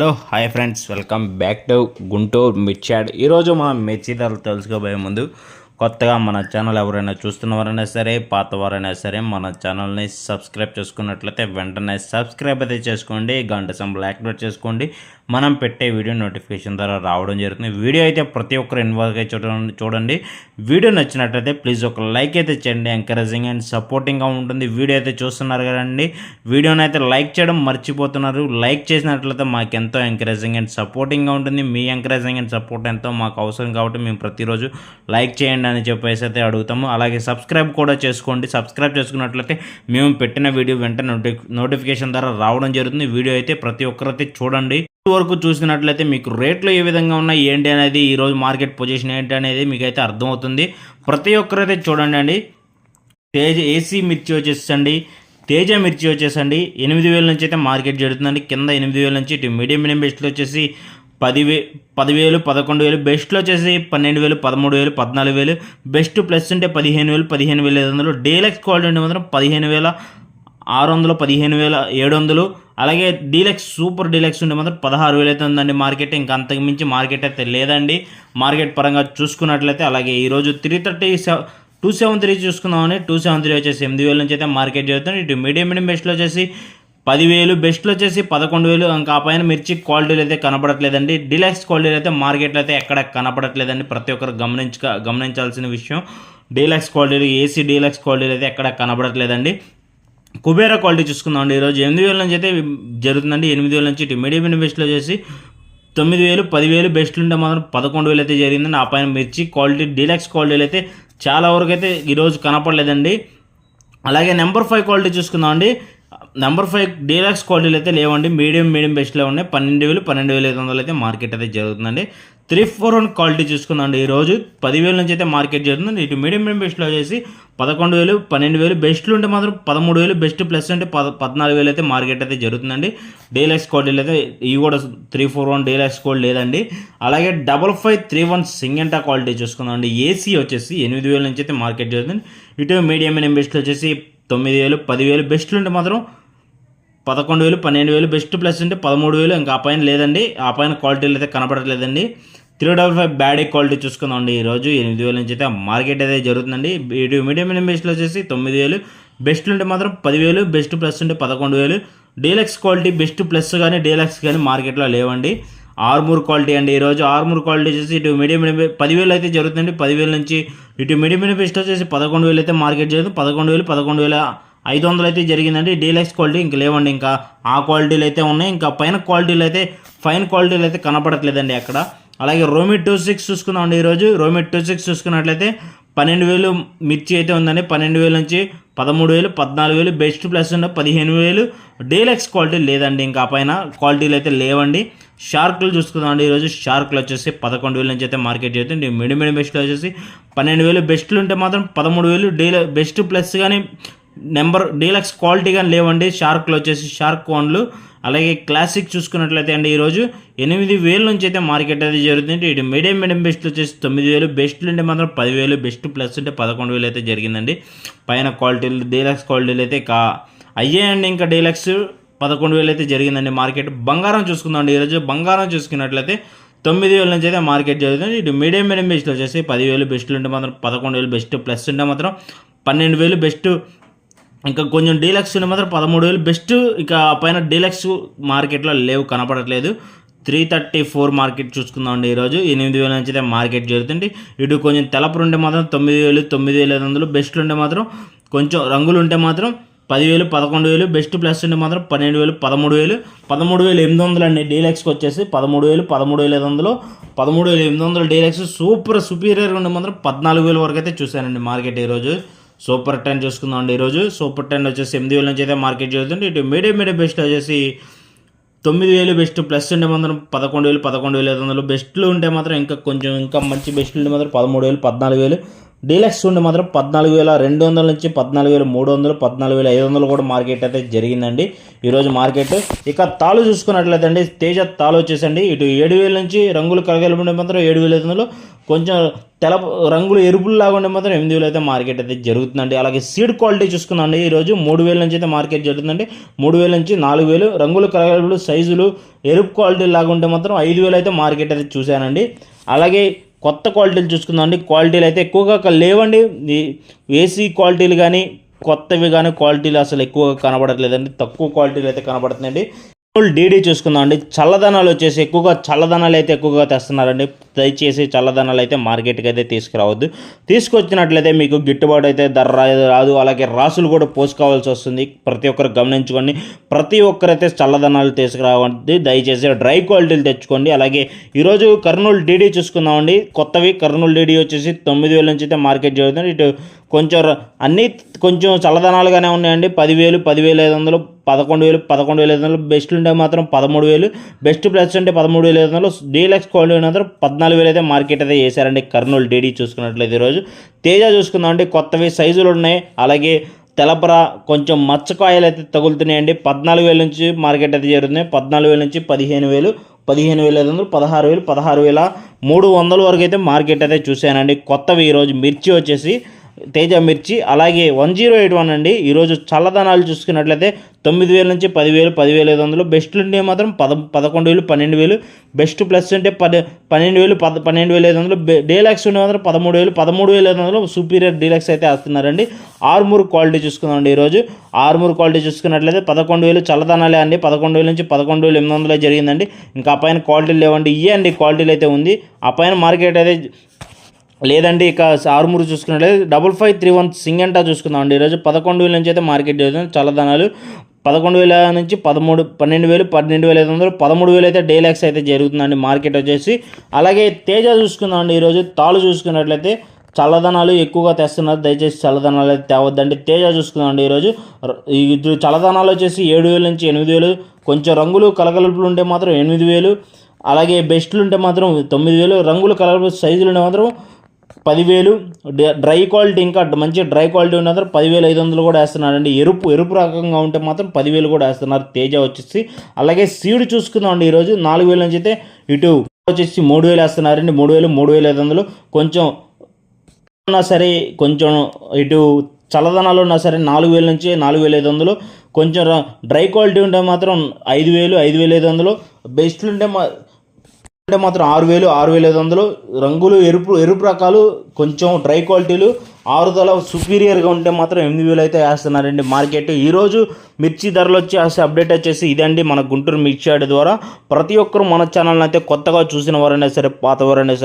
Hello hi friends welcome back to Guntur మిర్చాడ్. ఈరోజు మనం మిర్చిదాలు తెలుసుకోబోయే ముందు కొత్తగా మన ఛానల్ ఎవరైనా చూస్తున్నవారైనా సరే పాతవారైనా సరే మన ఛానల్ని సబ్స్క్రైబ్ చేసుకున్నట్లయితే వెంటనే సబ్స్క్రైబ్ అయితే చేసుకోండి గంట సంబల్ యాక్టివేట్ చేసుకోండి. మనం పెట్టే వీడియో నోటిఫికేషన్ ద్వారా రావడం జరుగుతుంది. వీడియో అయితే ప్రతి ఒక్కరు ఇన్వాల్వ్ అయి చూడండి చూడండి. వీడియో నచ్చినట్లయితే ప్లీజ్ ఒక లైక్ అయితే చేయండి ఎంకరేజింగ్ అండ్ సపోర్టింగ్గా ఉంటుంది. వీడియో అయితే చూస్తున్నారు కదండి. వీడియోని అయితే లైక్ చేయడం మర్చిపోతున్నారు. లైక్ చేసినట్లయితే మాకు ఎంతో ఎంకరేజింగ్ అండ్ సపోర్టింగ్గా ఉంటుంది. మీ ఎంకరేజింగ్ అండ్ సపోర్ట్ ఎంతో మాకు అవసరం కాబట్టి మేము ప్రతిరోజు లైక్ చేయండి అని చెప్పేసి అయితే అడుగుతాము. అలాగే సబ్స్క్రైబ్ కూడా చేసుకోండి. సబ్స్క్రైబ్ చేసుకున్నట్లయితే మేము పెట్టిన వీడియో వెంటనే నోటి నోటిఫికేషన్ ద్వారా రావడం జరుగుతుంది. వీడియో అయితే ప్రతి ఒక్కరైతే చూడండి. వరకు చూసినట్లయితే మీకు రేట్లు ఏ విధంగా ఉన్నాయి? ఏంటి అనేది ఈరోజు మార్కెట్ పొజిషన్ ఏంటి అనేది మీకు అయితే అర్థమవుతుంది. ప్రతి ఒక్కరైతే చూడండి అండి. తేజ ఏసీ మిర్చి వచ్చేసండి. తేజ మిర్చి వచ్చేసండి. ఎనిమిది వేల నుంచి అయితే మార్కెట్ జరుగుతుందండి. కింద ఎనిమిది వేల నుంచి ఇటు మీడియం మీడియం బెస్ట్లో వచ్చేసి పదివే పదివేలు పదకొండు వేలు బెస్ట్లో వచ్చేసి పన్నెండు వేలు పదమూడు వేలు పద్నాలుగు వేలు బెస్ట్ ప్లస్ ఉంటే పదిహేను వేలు పదిహేను వేల ఐదు వందలు డీలక్స్ క్వాలిటీ ఉంటే మాత్రం పదిహేను వేల ఆరు వందలు పదిహేను వేల ఏడు వందలు. అలాగే డీలక్స్ సూపర్ డీలక్స్ ఉంటే మాత్రం పదహారు వేలు అయితే ఉందండి మార్కెట్. ఇంకా అంతకు మించి మార్కెట్ అయితే లేదండి. మార్కెట్ పరంగా చూసుకున్నట్లయితే అలాగే ఈరోజు three thirty two seven three చూసుకుందామని two seven three వచ్చేసి ఎనిమిది వేల నుంచి అయితే మార్కెట్ జరుగుతుంది. ఇటు మీడియం మీడియం బెస్ట్లో వచ్చేసి పదివేలు బెస్ట్లో వచ్చేసి పదకొండు వేలు ఇంకా ఆ పైన మిర్చి క్వాలిటీలు అయితే కనపడట్లేదండి డిలక్స్ క్వాలిటీలు అయితే మార్కెట్లో అయితే ఎక్కడ కనపడట్లేదండి ప్రతి ఒక్కరు గమనించ గమనించాల్సిన విషయం. డీలక్స్ క్వాలిటీలు ఏసీ డీలక్స్ క్వాలిటీలు అయితే ఎక్కడ కనపడట్లేదండి కుబేరా క్వాలిటీ చూసుకుందామండి. ఈరోజు ఎనిమిది వేల నుంచి అయితే జరుగుతుందండి. ఎనిమిది వేల నుంచి ఇటు మీడియం ఇన్వెస్ట్లో చేసి తొమ్మిది వేలు పదివేలు బెస్ట్లు ఉంటే మాత్రం పదకొండు వేలు అయితే జరిగిందండి. ఆ పైన మిర్చి క్వాలిటీ డీలక్స్ క్వాలిటీలు అయితే చాలా వరకు అయితే ఈరోజు కనపడలేదండి. అలాగే నెంబర్ ఫైవ్ క్వాలిటీ చూసుకుందామండి. నెంబర్ ఫైవ్ డీలక్స్ క్వాలిటీలు అయితే లేవండి. మీడియం మీడియం బెస్ట్లో ఉన్నాయి. పన్నెండు వేలు పన్నెండు వేల ఐదు వందలు అయితే మార్కెట్ అయితే జరుగుతుందండి. త్రీ ఫోర్ వన్ క్వాలిటీ చూసుకుందండి ఈరోజు పదివేల నుంచి అయితే మార్కెట్ జరుగుతుంది ఇటు మీడియం మీడియం బెస్ట్లో వచ్చేసి పదకొండు వేలు పన్నెండు వేలు. బెస్ట్లు ఉంటే మాత్రం పదమూడు వేలు బెస్ట్ ప్లస్ అంటే పద పద్నాలుగు వేలు అయితే మార్కెట్ అయితే జరుగుతుందండి. డీలక్స్ క్వాలిటీలు అయితే ఇవి కూడా three four one deluxe code లేదండి. అలాగే డబల్ ఫైవ్ త్రీ వన్ సింగంటా క్వాలిటీ చూసుకుందామండి. ఏసీ వచ్చేసి ఎనిమిది వేల నుంచి అయితే మార్కెట్ జరుగుతుంది. ఇటు మీడియం మీడియం బెస్ట్లో వచ్చేసి తొమ్మిది వేలు పదివేలు బెస్ట్లు ఉంటే మాత్రం పదకొండు వేలు పన్నెండు వేలు బెస్ట్ ప్లస్ ఉంటే పదమూడు వేలు. ఇంకా ఆ పైన లేదండి. ఆ పైన క్వాలిటీలు అయితే కనపడట్లేదండి. త్రీ డబల్ ఫైవ్ బ్యాడీ క్వాలిటీ చూసుకుందామండి. ఈరోజు ఎనిమిది వేల నుంచి అయితే మార్కెట్ అయితే జరుగుతుందండి. ఇటు మీడియం మీడియం వచ్చేసి తొమ్మిది వేలు. బెస్ట్ ఉంటే మాత్రం పదివేలు బెస్ట్ ప్లస్ ఉంటే పదకొండు వేలు. డీలక్స్ క్వాలిటీ బెస్ట్ ప్లస్ కానీ డీలక్స్ కానీ మార్కెట్లో లేవండి. ఆర్మూర్ క్వాలిటీ అండి. ఈరోజు ఆర్మూర్ క్వాలిటీ వచ్చేసి ఇటు మీడియం మీడియం పదివేలు అయితే జరుగుతుంది పదివేల నుంచి ఇటు మీడియం మీడియం బెస్ట్ వచ్చేసి పదకొండు వేలు అయితే మార్కెట్ జరుగుతుంది పదకొండు వేలు పదకొండు వేల ఐదు వందలు అయితే జరిగిందండి. డీలక్స్ క్వాలిటీ ఇంక లేవండి. ఇంకా ఆ క్వాలిటీలు అయితే ఉన్నాయి. ఇంకా పైన క్వాలిటీలు అయితే ఫైన్ క్వాలిటీలు అయితే కనపడట్లేదండి అక్కడ. అలాగే రోమి టూ సిక్స్ చూసుకుందామండి. ఈరోజు రోమి టూ సిక్స్ చూసుకున్నట్లయితే పన్నెండు వేలు మిర్చి అయితే ఉందండి. పన్నెండు వేల నుంచి పదమూడు వేలు పద్నాలుగు వేలు బెస్ట్ ప్లస్ ఉన్న పదిహేను వేలు. డీలక్స్ క్వాలిటీ లేదండి ఇంకా ఆ పైన క్వాలిటీలు అయితే లేవండి. షార్క్లు చూసుకుందామండి. ఈరోజు షార్క్లు వచ్చేసి పదకొండు వేల నుంచి అయితే మార్కెట్ చేస్తుంది. మిడి మిడి బెస్ట్లో వచ్చేసి పన్నెండు వేలు బెస్ట్లు ఉంటే మాత్రం పదమూడు వేలు డీల బెస్ట్ ప్లస్ కానీ నెంబర్ డీలక్స్ క్వాలిటీ కానీ లేవండి. షార్క్లు వచ్చేసి షార్క్ కోన్లు అలాగే క్లాసిక్ చూసుకున్నట్లయితే అండి ఈరోజు ఎనిమిది వేల నుంచి అయితే మార్కెట్ అయితే జరుగుతుంది. ఇటు మీడియం మీడియం బెస్ట్ వచ్చేసి తొమ్మిది వేలు. బెస్ట్లు ఉంటే మాత్రం పదివేలు బెస్ట్ ప్లస్ ఉంటే పదకొండు వేలు అయితే జరిగిందండి. పైన క్వాలిటీలు డీలక్స్ క్వాలిటీలు అయితే కా అయ్యాయండి ఇంకా డీలక్స్ పదకొండు వేలు అయితే జరిగిందండి మార్కెట్. బంగారం చూసుకుందామండి. ఈరోజు బంగారం చూసుకున్నట్లయితే తొమ్మిది వేల నుంచి అయితే మార్కెట్ జరుగుతుంది. ఇటు మీడియం మీడియం బెస్ట్లు వచ్చేసి పదివేలు. బెస్ట్లు ఉంటే మాత్రం పదకొండు వేలు. బెస్ట్ ప్లస్ ఉంటే మాత్రం పన్నెండు వేలు. బెస్ట్ ఇంకా కొంచెం డీలక్స్ ఉన్న మాత్రం పదమూడు వేలు. బెస్ట్ ఇక పైన డీలక్స్ మార్కెట్లో లేవు కనపడట్లేదు. త్రీ థర్టీ ఫోర్ మార్కెట్ చూసుకుందామండి ఈరోజు. ఎనిమిది వేల నుంచి అయితే మార్కెట్ జరుగుతుంది ఇటు కొంచెం తెలపరు ఉంటే మాత్రం తొమ్మిది వేలు తొమ్మిది వేల ఐదు వందలు. బెస్ట్ ఉంటే మాత్రం కొంచెం రంగులు ఉంటే మాత్రం పదివేలు పదకొండు వేలు. బెస్ట్ ప్లస్ ఉంటే మాత్రం పన్నెండు వేలు పదమూడు వేలు. పదమూడు వేలు ఎనిమిది వందలు అండి డీలక్స్కి వచ్చేసి. పదమూడు వేలు పదమూడు వేల ఐదు వందలు. పదమూడు వేల ఎనిమిది వందలు డీలక్స్. సూపర్ సుపీరియర్ ఉండే మాత్రం పద్నాలుగు వేల వరకు అయితే చూశానండి మార్కెట్ ఈరోజు. సూపర్ టెన్ చూసుకుందాం అండి ఈరోజు. సూపర్ టెన్ వచ్చేసి ఎనిమిది వేల నుంచి అయితే మార్కెట్ జరుగుతుంది ఇటు మీడియం మీడియం బెస్ట్ వచ్చేసి తొమ్మిది వేలు బెస్ట్ ప్లస్ ఉంటే మాత్రం పదకొండు వేలు పదకొండు వేలు ఐదు వందలు. బెస్ట్లు ఉంటే మాత్రం ఇంకా కొంచెం ఇంకా మంచి బెస్ట్లు ఉంటే మాత్రం పదమూడు వేలు పద్నాలుగు వేలు. డీలక్స్ ఉండి మాత్రం పద్నాలుగు వేల రెండు వందల నుంచి పద్నాలుగు వేల మూడు వందలు పద్నాలుగు వేల ఐదు వందలు కూడా మార్కెట్ అయితే జరిగిందండి. ఈరోజు మార్కెట్ ఇక తాలు చూసుకున్నట్లయితే అండి తేజ తాలు వచ్చేసండి. ఇటు ఏడు వేల నుంచి రంగులు కలగలుపుండే మాత్రం ఏడు వేల ఐదు వందలు కొంచెం తెల రంగులు ఎరుపులు లాగా ఉండే మాత్రం ఎనిమిది వేలు అయితే మార్కెట్ అయితే జరుగుతుందండి. అలాగే సీడ్ క్వాలిటీ చూసుకుందండి ఈరోజు మూడు వేల నుంచి అయితే మార్కెట్ జరుగుతుందండి. మూడు వేల నుంచి నాలుగు వేలు రంగులు కలగలుపులు సైజులు ఎరుపు క్వాలిటీ లాగా ఉంటే మాత్రం ఐదు వేలు అయితే మార్కెట్ అయితే చూశానండి. అలాగే కొత్త క్వాలిటీలు చూసుకుందామండి. క్వాలిటీలు అయితే ఎక్కువగా లేవండి. ఏసీ క్వాలిటీలు కానీ కొత్తవి కానీ క్వాలిటీలు అసలు ఎక్కువగా కనబడట్లేదండి. తక్కువ క్వాలిటీలు అయితే కనబడుతుందండి డీడీ చూసుకుందాం అండి చల్లదనాలు వచ్చేసి ఎక్కువగా చల్లదనాలు అయితే ఎక్కువగా తెస్తున్నారండి. దయచేసి చల్లదనాలు అయితే మార్కెట్కి అయితే తీసుకురావద్దు. తీసుకొచ్చినట్లయితే మీకు గిట్టుబాటు అయితే ధర రాదు అలాగే రాసులు కూడా పోసుకోవాల్సి వస్తుంది. ప్రతి ఒక్కరు గమనించుకోండి. ప్రతి ఒక్కరైతే చల్లదనాలు తీసుకురావద్దు. దయచేసి డ్రై క్వాలిటీలు తెచ్చుకోండి. అలాగే ఈరోజు కర్నూలు డీడీ చూసుకుందామండి. కొత్తవి కర్నూలు డీడీ వచ్చేసి తొమ్మిది వేల నుంచి అయితే మార్కెట్ జరుగుతుంది. ఇటు కొంచెం అన్నీ కొంచెం చల్లదనాలుగానే ఉన్నాయండి. పదివేలు పదివేల ఐదు వందలు పదకొండు వేలు పదకొండు వేల ఐదు వందలు. బెస్ట్ ఉంటే మాత్రం పదమూడు వేలు. బెస్ట్ ప్లస్ అంటే పదమూడు వేల ఐదు వందలు. డీలక్స్ క్వాలిటీ మాత్రం పద్నాలుగు పద్నాలుగు వేలు అయితే మార్కెట్ అయితే చేశారండి. కర్నూలు డీడీ చూసుకున్నట్లయితే ఈరోజు తేజ చూసుకుందామండి కొత్తవి సైజులు ఉన్నాయి. అలాగే తెలపర కొంచెం మచ్చకాయలు అయితే తగులుతున్నాయండి. పద్నాలుగు వేల నుంచి మార్కెట్ అయితే జరుగుతున్నాయి పద్నాలుగు వేల నుంచి పదిహేను వేలు పదిహేను వేల ఐదు వందలు పదహారు వేలు పదహారు వేల మూడు వందల వరకు అయితే మార్కెట్ అయితే చూశానండి. కొత్తవి ఈరోజు మిర్చి వచ్చేసి తేజ మిర్చి అలాగే వన్ జీరో ఎయిట్ వన్ అండి. ఈరోజు చల్లదనాలు చూసుకున్నట్లయితే తొమ్మిది వేల నుంచి పదివేలు పదివేల ఐదు వందలు. బెస్ట్లు ఉంటే మాత్రం పద పదకొండు వేలు పన్నెండు వేలు. బెస్ట్ ప్లస్ అంటే పది పన్నెండు వేలు పద పన్నెండు వేల ఐదు వందలు. డీలాక్స్ ఉండే మాత్రం పదమూడు వేలు పదమూడు వేల ఐదు వందలు. సూపీరియర్ డీలాక్స్ అయితే వేస్తున్నారండి. ఆర్మూర్ క్వాలిటీ చూసుకుందామండి ఈరోజు ఆర్మూర్ క్వాలిటీ చూసుకున్నట్లయితే పదకొండు వేలు చల్లదనాలే అండి. పదకొండు వేల నుంచి పదకొండు వేలు ఎనిమిది వందలే జరిగిందండి. ఇంకా ఆ పైన క్వాలిటీలు లేవండి. ఇవే అండి క్వాలిటీలు అయితే ఉంది. ఆ పైన మార్కెట్ అయితే లేదండి ఇక ఆరుమూరు చూసుకున్నట్లయితే డబుల్ ఫైవ్ త్రీ వన్ సింగంటా చూసుకుందాం అండి ఈరోజు పదకొండు వేల నుంచి అయితే మార్కెట్ జరుగుతుంది చల్లదనాలు పదకొండు వేల నుంచి పదమూడు పన్నెండు వేలు పన్నెండు వేల ఐదు వందలు పదమూడు వేలు అయితే డేలాక్స్ అయితే జరుగుతుందండి మార్కెట్ వచ్చేసి. అలాగే తేజ చూసుకుందాం అండి ఈరోజు. తాళ్ళు చూసుకున్నట్లయితే చల్లదనాలు ఎక్కువగా తెస్తున్నారు. దయచేసి చల్లదనాలు అయితే తేవద్దండి. తేజ చూసుకుందామండి ఈరోజు. ఈ ఇది చల్లదనాలు వచ్చేసి ఏడు వేల నుంచి ఎనిమిది వేలు. కొంచెం రంగులు కలగలుపులు ఉంటే మాత్రం ఎనిమిది వేలు. అలాగే బెస్ట్లు ఉంటే మాత్రం తొమ్మిది వేలు. రంగులు కలగలుపు సైజులు ఉంటే మాత్రం పదివేలు. డ్రై క్వాలిటీ ఇంకా మంచి డ్రై క్వాలిటీ ఉన్న మాత్రం పదివేలు ఐదు వందలు కూడా వేస్తున్నారండి ఎరుపు ఎరుపు రకంగా ఉంటే మాత్రం పదివేలు కూడా వేస్తున్నారు. తేజ వచ్చేసి అలాగే సీడ్ చూసుకుందామండి ఈరోజు. నాలుగు వేల నుంచి అయితే ఇటు వచ్చేసి మూడు వేలు వేస్తున్నారండి. మూడు వేలు మూడు వేల ఐదు వందలు. కొంచెం ఉన్నా సరే కొంచెం ఇటు చల్లదనాలు ఉన్నా సరే నాలుగు వేల నుంచి నాలుగు వేల ఐదు వందలు. కొంచెం ర- డ్రై క్వాలిటీ ఉంటే మాత్రం ఐదు వేలు ఐదు వేల ఐదు వందలు. బెస్ట్ ఉంటే మా అంటే మాత్రం ఆరు వేలు ఆరు వేల ఐదు వందలు. రంగులు ఎరుపు ఎరుపు రకాలు కొంచెం డ్రై క్వాలిటీలు. ఆరుదల సుపీరియర్గా ఉంటే మాత్రం ఎనిమిది వేలు అయితే వేస్తున్నారండి మార్కెట్. ఈరోజు మిర్చి ధరలు వచ్చి అప్డేట్ వచ్చేసి ఇదండి మన గుంటూరు మిర్చి ఆడ ద్వారా. ప్రతి ఒక్కరు మన ఛానల్ అయితే కొత్తగా చూసిన వారైనా సరే పాత వారైనా సరే